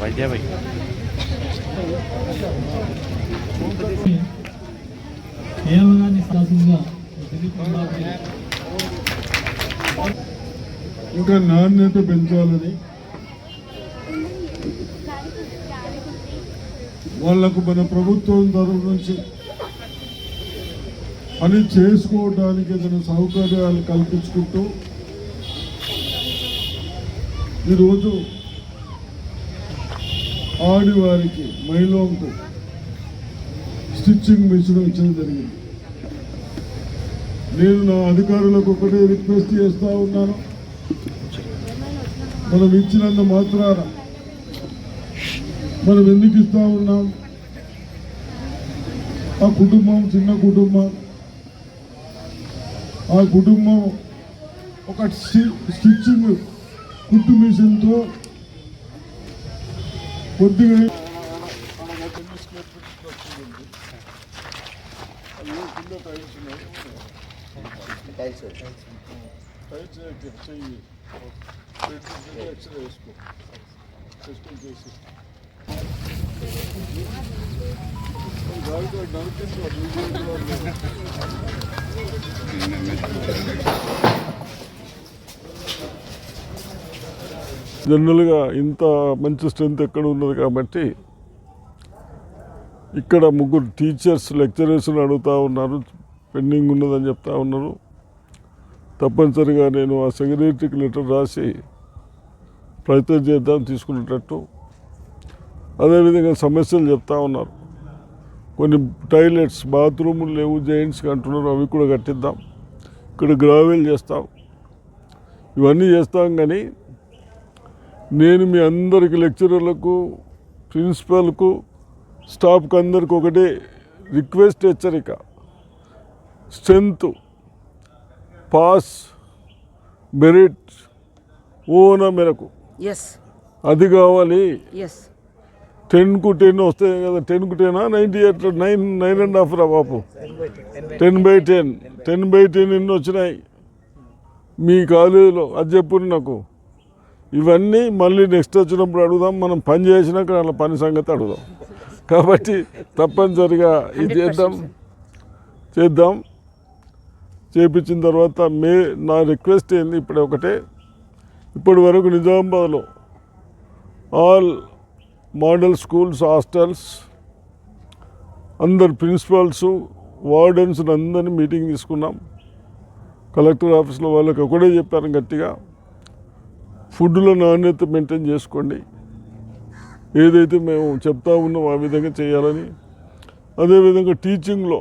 వైద్య భాయ్ కేవలాన్ని శాసనంగా ఇంకా నాణ్యత పెంచాలని వాళ్ళకు మన ప్రభుత్వం తరఫు నుంచి పని చేసుకోవడానికి ఏదైనా సౌకర్యాలు కల్పించుకుంటూ ఈరోజు ఆడివారికి మహిళలకు స్టిచ్చింగ్ మిషన్ ఇచ్చడం జరిగింది. నేను నా అధికారులకు ఒకటే రిక్వెస్ట్ చేస్తూ ఉన్నాను. మనం ఇచ్చినంత మాత్రాన మనం ఎందుకు ఇస్తూ ఉన్నాం? ఆ కుటుంబం చిన్న కుటుంబం ఆ కుటుంబం ఒక స్టిచ్చింగ్ కుట్టు మిషన్తో కొద్దిగా జనరల్గా ఇంత మంచి స్ట్రెంత్ ఎక్కడ ఉన్నది కాబట్టి ఇక్కడ ముగ్గురు టీచర్స్ లెక్చరర్స్ని అడుగుతూ ఉన్నారు. పెండింగ్ ఉన్నదని చెప్తా ఉన్నారు. తప్పనిసరిగా నేను ఆ సెక్రటరీకి లెటర్ రాసి ప్రయత్నం చేద్దాం తీసుకునేటట్టు. అదేవిధంగా సమస్యలు చెప్తా ఉన్నారు. కొన్ని టాయిలెట్స్ బాత్రూములు లేవు జైంట్స్కి అంటున్నారు అవి కూడా కట్టిద్దాం. ఇక్కడ గ్రావెల్ చేస్తాం. ఇవన్నీ చేస్తాం కానీ నేను మీ అందరికి లెక్చరర్లకు ప్రిన్సిపల్కు స్టాఫ్కి అందరికి ఒకటే రిక్వెస్ట్ హెచ్చరిక. స్ట్రెంత్ పాస్ మెరిట్ ఓన మేరకు. అది కావాలి. టెన్కు టెన్ వస్తాయి కదా టెన్కు టెనా ninety eight nine nine and half రా బాపు. Ten by ten. Ten by ten ఎన్ని వచ్చినాయి? మీ కాలేజీలో. అది చెప్పు నాకు. ఇవన్నీ మళ్ళీ నెక్స్ట్ వచ్చినప్పుడు అడుగుదాం. మనం పని చేసినాక వాళ్ళ పని సంగతి అడుగుదాం. కాబట్టి తప్పనిసరిగా ఇది చేద్దాం. చేద్దాం. చేపించిన తర్వాత మే నా రిక్వెస్ట్ ఏంది? ఇప్పుడు ఒకటే. ఇప్పటి వరకు నిజామాబాద్లో ఆల్ మోడల్ స్కూల్స్ హాస్టల్స్ అందరు ప్రిన్సిపాల్స్ వార్డెన్స్ అందరినీ మీటింగ్ తీసుకున్నాం. కలెక్టర్ ఆఫీస్లో వాళ్ళకి ఒకటే చెప్పారు గట్టిగా ఫుడ్లో నాణ్యత మెయింటైన్ చేసుకోండి. ఏదైతే మేము చెప్తా ఉన్నాం ఆ విధంగా చేయాలని. అదేవిధంగా టీచింగ్లో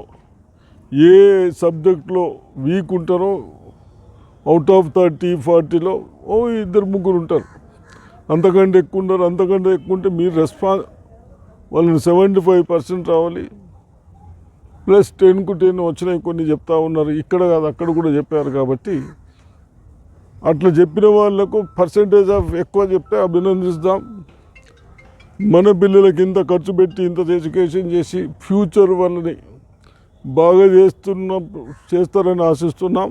ఏ సబ్జెక్ట్లో వీక్ ఉంటారో అవుట్ ఆఫ్ థర్టీ ఫార్టీలో ఓ ఇద్దరు ముగ్గురు ఉంటారు. అంతకంటే ఎక్కువ ఉండరు అంతకంటే ఎక్కువ ఉంటే మీరు రెస్పాన్స్ వాళ్ళని సెవెంటీ ఫైవ్ పర్సెంట్ రావాలి ప్లస్ టెన్కు టెన్ వచ్చినాయి కొన్ని చెప్తా ఉన్నారు. ఇక్కడ కాదు అక్కడ కూడా చెప్పారు కాబట్టి. అట్లా చెప్పిన వాళ్ళకు పర్సంటేజ్ ఆఫ్ ఎక్కువ చెప్తే అభినందిస్తాం. మన పిల్లలకి ఇంత ఖర్చు పెట్టి ఇంత ఎడ్యుకేషన్ చేసి ఫ్యూచర్ వాళ్ళని బాగా చేస్తున్న చేస్తారని ఆశిస్తున్నాం.